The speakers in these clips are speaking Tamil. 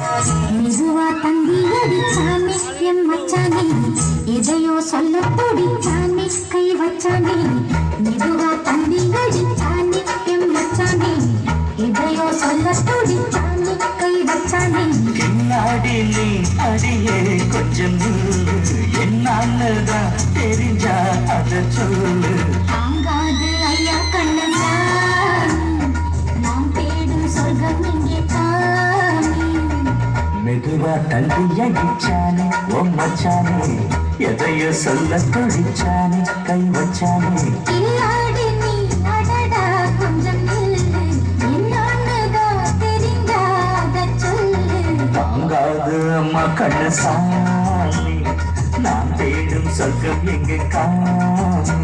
மெதுவா தந்தி அடிச்சானே என் மச்சானே எதையோ சொல்ல துடிச்சானே கை வச்சானே மெதுவா தந்தி அடிச்சானே என் மச்சானே எதையோ சொல்ல துடிச்சானே கை வச்சானே. பின்னாடி நீ அடியே கொஞ்சம் நில்லு. தெரிஞ்சா அதை சொல்லு. மெதுவா தள்ளி அடிச்சானே ஓ மச்சானே எதையோ சொல்ல துடிச்சானே கை வச்சானே. தாங்காது அம்மா கண்ணு சாமி நான் தேடும் சொர்க்கம் எங்க காமி.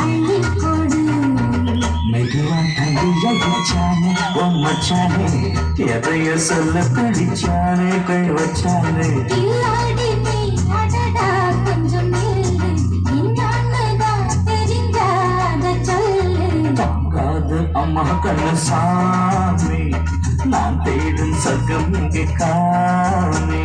அள்ளிக் கொடு. மெதுவா தள்ளி அடிச்சானே ஓ மச்சானே. எதையோ சொல்ல பிடிச்சானே கை வச்சானே. அம்மா கண்ணு சாமி நான் தேடும் சர்க்கம் இங்கே காமி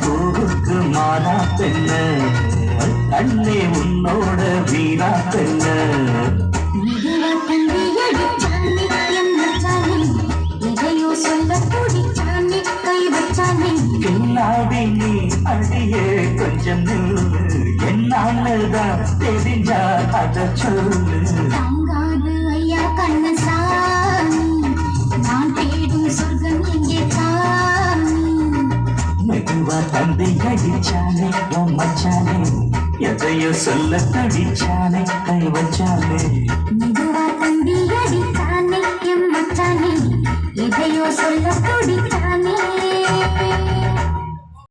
பூவுக்கு மாறா பெண்ணு கண்ணே உன்னோட வீணா பெண்ணு. சொல்ல கை வச்சானே பின்னாடி நீ அடியே கொஞ்சம் நில்லு என்னாலதான் தெரிஞ்சா அத சொல்லு. தாங்காது ஐயா கண்ணசாமி. நான் தேடும் சொர்க்கம் தானே மெதுவா தந்தை அடிச்சானே உன் மச்சானே. எதையோ சொல்ல தடிச்சானே கை வச்சானே.